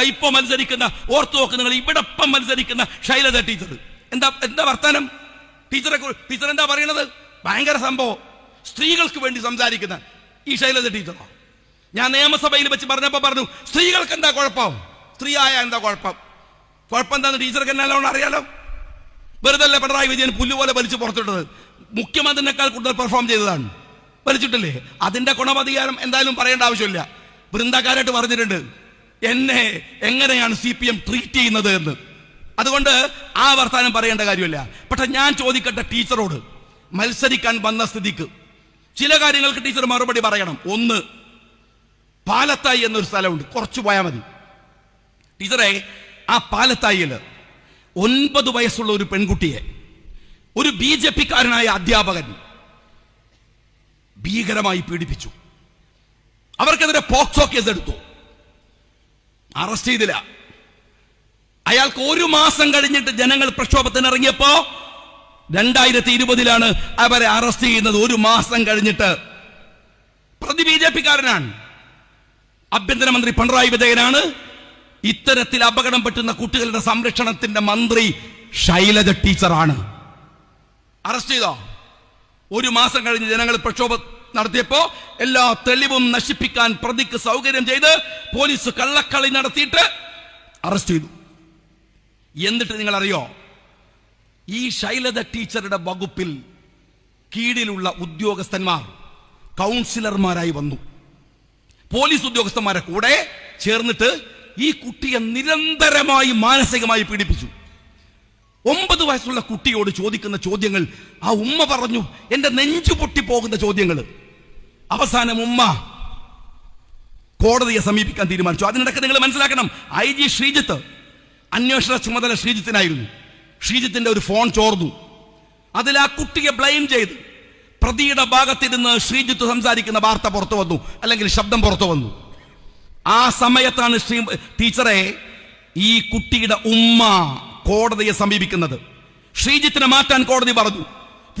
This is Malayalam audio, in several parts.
ഇപ്പൊ മത്സരിക്കുന്ന ഓർത്തു നോക്ക് നിങ്ങൾ ഇവിടപ്പം മത്സരിക്കുന്ന ശൈലജ ടീച്ചർ എന്താ എന്താ വർത്താനം? ടീച്ചറെ ടീച്ചർ എന്താ പറയുന്നത് ഭയങ്കര സംഭവം. സ്ത്രീകൾക്ക് വേണ്ടി സംസാരിക്കുന്ന ഈ ശൈലജ ടീച്ചറോ ഞാൻ നിയമസഭയിൽ വെച്ച് പറഞ്ഞപ്പോ പറഞ്ഞു സ്ത്രീകൾക്ക് എന്താ കുഴപ്പം? സ്ത്രീ ആയ എന്താ കുഴപ്പം? കുഴപ്പം എന്താന്ന് ടീച്ചർക്ക് എന്നെ നല്ലോണം അറിയാലോ? വെറുതെ അല്ലേ പിണറായി വിജയൻ പുല്ലുപോലെ വലിച്ചു പുറത്തിട്ടത്? മുഖ്യമന്ത്രിനേക്കാൾ കൂടുതൽ പെർഫോം ചെയ്തതാണ്. വലിച്ചിട്ടില്ലേ? അതിന്റെ ഗുണമധികാരം എന്തായാലും പറയേണ്ട ആവശ്യമില്ല. വൃന്ദക്കാരായിട്ട് പറഞ്ഞിട്ടുണ്ട്. എന്നെ എങ്ങനെയാണ് സി പി എം ട്രീറ്റ് ചെയ്യുന്നത് എന്ന്. അതുകൊണ്ട് ആ വർത്താനം പറയേണ്ട കാര്യമില്ല. പക്ഷെ ഞാൻ ചോദിക്കട്ടെ ടീച്ചറോട് മത്സരിക്കാൻ വന്ന സ്ഥിതിക്ക്. ചില കാര്യങ്ങൾക്ക് ടീച്ചർ മറുപടി പറയണം. ഒന്ന് പാലത്തായി എന്നൊരു സ്ഥലമുണ്ട്. കുറച്ച് പോയാൽ മതി. ടീച്ചറെ ആ പാലത്തായിൽ ഒൻപത് വയസ്സുള്ള ഒരു പെൺകുട്ടിയെ ഒരു ബി ജെ പിക്കാരനായ അധ്യാപകൻ ഭീകരമായി പീഡിപ്പിച്ചു. അവർക്കെതിരെ പോക്സോ കേസ് എടുത്തു അറസ്റ്റ് ചെയ്തില്ല. അയാൾക്ക് ഒരു മാസം കഴിഞ്ഞിട്ട് ജനങ്ങൾ പ്രക്ഷോഭത്തിന് ഇറങ്ങിയപ്പോ രണ്ടായിരത്തി ഇരുപതിലാണ് അവരെ അറസ്റ്റ് ചെയ്യുന്നത് ഒരു മാസം കഴിഞ്ഞിട്ട്. പ്രതി ബി ജെ പിക്കാരനാണ്. ആഭ്യന്തരമന്ത്രി പിണറായി വിജയനാണ്. ഇത്തരത്തിൽ അപകടം പറ്റുന്ന കുട്ടികളുടെ സംരക്ഷണത്തിന്റെ മന്ത്രി ശൈലജ ടീച്ചറാണ്. അറസ്റ്റ് ചെയ്തോ? ഒരു മാസം കഴിഞ്ഞ് ജനങ്ങൾ പ്രക്ഷോഭം നടത്തിയപ്പോ എല്ലാ തെളിവും നശിപ്പിക്കാൻ പ്രതിക്ക് സൗകര്യം ചെയ്ത് പോലീസ് കള്ളക്കളി നടത്തിയിട്ട് അറസ്റ്റ് ചെയ്തു. എന്നിട്ട് നിങ്ങൾ അറിയോ ഈ ശൈലജ ടീച്ചറുടെ വകുപ്പിൽ കീഴിലുള്ള ഉദ്യോഗസ്ഥന്മാർ കൗൺസിലർമാരായി വന്നു. പോലീസ് ഉദ്യോഗസ്ഥന്മാരെ കൂടെ ചേർന്നിട്ട് ഈ കുട്ടിയെ നിരന്തരമായി മാനസികമായി പീഡിപ്പിച്ചു. ഒമ്പത് വയസ്സുള്ള കുട്ടിയോട് ചോദിക്കുന്ന ചോദ്യങ്ങൾ ആ ഉമ്മ പറഞ്ഞു എന്റെ നെഞ്ചു പൊട്ടി പോകുന്ന ചോദ്യങ്ങൾ അവസാനം ഉമ്മ കോടതിയെ സമീപിക്കാൻ തീരുമാനിച്ചു. അതിനിടയ്ക്ക് നിങ്ങൾ മനസ്സിലാക്കണം ഐ ജി ശ്രീജിത്ത് അന്വേഷണ ചുമതല ശ്രീജിത്തിനായിരുന്നു. ശ്രീജിത്തിന്റെ ഒരു ഫോൺ ചോർന്നു. അതിൽ ആ കുട്ടിയെ ബ്ലെയിം ചെയ്ത് പ്രതിയുടെ ഭാഗത്തിരുന്ന് ശ്രീജിത്ത് സംസാരിക്കുന്ന വാർത്ത പുറത്തു വന്നു അല്ലെങ്കിൽ ശബ്ദം പുറത്തു വന്നു. ആ സമയത്താണ് ശ്രീ ടീച്ചറെ ഈ കുട്ടിയുടെ ഉമ്മ കോടതിയെ സമീപിക്കുന്നത്. ശ്രീജിത്തിനെ മാറ്റാൻ കോടതി പറഞ്ഞു.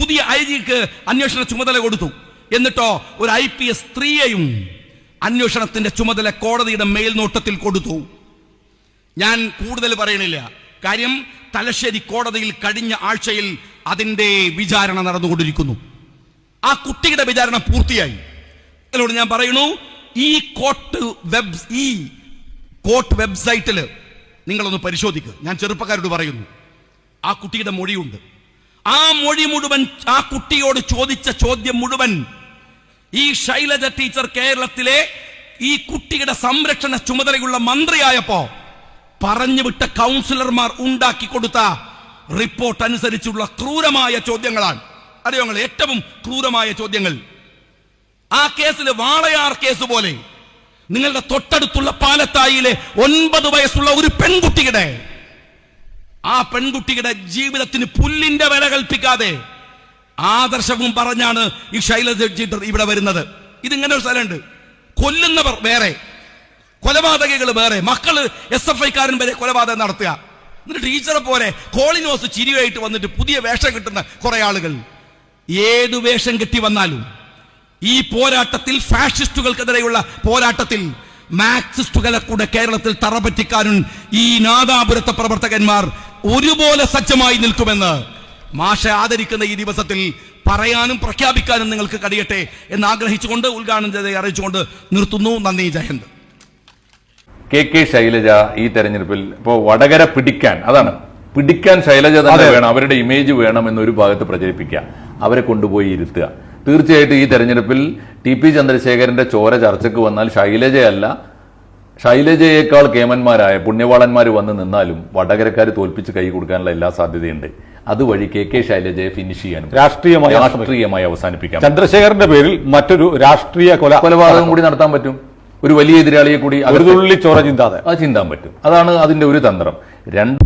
പുതിയ ഐ ജിക്ക് അന്വേഷണ ചുമതല കൊടുത്തു. എന്നിട്ടോ ഒരു ഐ പി എസ് സ്ത്രീയെയും അന്വേഷണത്തിന്റെ ചുമതല കോടതിയുടെ മേൽനോട്ടത്തിൽ കൊടുത്തു. ഞാൻ കൂടുതൽ പറയണില്ല. കാര്യം തലശ്ശേരി കോടതിയിൽ കഴിഞ്ഞ ആഴ്ചയിൽ അതിന്റെ വിചാരണ നടന്നുകൊണ്ടിരിക്കുന്നു. ആ കുട്ടിയുടെ വിചാരണ പൂർത്തിയായി. അതിനോട് ഞാൻ പറയുന്നു ഈ കോട്ട് വെബ് ഈ കോർട്ട് വെബ്സൈറ്റിൽ നിങ്ങളൊന്ന് പരിശോധിക്കുക ഞാൻ ചെറുപ്പക്കാരോട് പറയുന്നു ആ കുട്ടിയുടെ മൊഴിയുണ്ട്. ആ മൊഴി മുഴുവൻ ആ കുട്ടിയോട് ചോദിച്ച ചോദ്യം മുഴുവൻ ഈ ശൈലജ ടീച്ചർ കേരളത്തിലെ ഈ കുട്ടിയുടെ സംരക്ഷണ ചുമതലയുള്ള മന്ത്രിയായപ്പോ പറഞ്ഞുവിട്ട കൗൺസിലർമാർ ഉണ്ടാക്കി കൊടുത്ത റിപ്പോർട്ട് അനുസരിച്ചുള്ള ക്രൂരമായ ചോദ്യങ്ങളാണ്. അറിയോ ഏറ്റവും ക്രൂരമായ ചോദ്യങ്ങൾ. ആ കേസിൽ വാളയാർ കേസ് പോലെ നിങ്ങളുടെ തൊട്ടടുത്തുള്ള പാലത്തായിലെ ഒൻപത് വയസ്സുള്ള ഒരു പെൺകുട്ടിയുടെ ആ പെൺകുട്ടിയുടെ ജീവിതത്തിന് പുല്ലിന്റെ വില കൽപ്പിക്കാതെ ആദർശവും പറഞ്ഞാണ് ഈ ശൈലജ ടീച്ചർ ഇവിടെ വരുന്നത്. ഇതിങ്ങനെ ഒരു സ്ഥലമുണ്ട്. കൊല്ലുന്നവർ വേറെ കൊലപാതകകൾ വേറെ മക്കൾ എസ് എഫ് ഐക്കാരൻ വരെ കൊലപാതകം നടത്തുക. എന്നിട്ട് ടീച്ചറെ പോലെ കോളിനോസ് ചിരിയായിട്ട് വന്നിട്ട് പുതിയ വേഷം കിട്ടുന്ന കുറെ ആളുകൾ. ഏതു വേഷം കിട്ടി വന്നാലും ഈ പോരാട്ടത്തിൽ ഫാഷിസ്റ്റുകൾക്കെതിരെയുള്ള പോരാട്ടത്തിൽ മാക്സിസ്റ്റുകളെ കൂടെ കേരളത്തിൽ തറപറ്റിക്കാനും ഈ നാദാപുരത്തെ പ്രവർത്തകന്മാർ ഒരുപോലെ സജ്ജമായി നിൽക്കുമെന്ന് മാഷ ആദരിക്കുന്ന ഈ ദിവസത്തിൽ പറയാനും പ്രഖ്യാപിക്കാനും നിങ്ങൾക്ക് കഴിയട്ടെ എന്ന് ആഗ്രഹിച്ചുകൊണ്ട് ഉദ്ഘാടനം ചെയ്ത് അറിയിച്ചുകൊണ്ട് നിർത്തുന്നു. നന്ദി. ജയന്ത് കെ കെ ശൈലജ ഈ തെരഞ്ഞെടുപ്പിൽ ഇപ്പോ വടകര പിടിക്കാൻ അതാണ്. പിടിക്കാൻ ശൈലജ തന്നെ വേണം അവരുടെ ഇമേജ് വേണം എന്നൊരു ഭാഗത്ത് പ്രചരിപ്പിക്കുക. അവരെ കൊണ്ടുപോയി ഇരുത്തുക. തീർച്ചയായിട്ടും ഈ തെരഞ്ഞെടുപ്പിൽ ടി പി ചന്ദ്രശേഖരന്റെ ചോര ചർച്ചയ്ക്ക് വന്നാൽ ശൈലജയല്ല ശൈലജയേക്കാൾ കേമന്മാരായ പുണ്യവാളന്മാർ വന്ന് നിന്നാലും വടകരക്കാർ തോൽപ്പിച്ച് കൈ കൊടുക്കാനുള്ള എല്ലാ സാധ്യതയുണ്ട്. അതുവഴി കെ കെ ശൈലജയെ ഫിനിഷ് ചെയ്യാനും രാഷ്ട്രീയമായി രാഷ്ട്രീയമായി അവസാനിപ്പിക്കാം. ചന്ദ്രശേഖരന്റെ പേരിൽ മറ്റൊരു രാഷ്ട്രീയ കൊല കൊലപാതകം കൂടി നടത്താൻ പറ്റും? ഒരു വലിയ എതിരാളിയെ കൂടി ചോര ചിന്താതെ. അത് ചിന്താൻ പറ്റും. അതാണ് അതിന്റെ ഒരു തന്ത്രം. രണ്ട്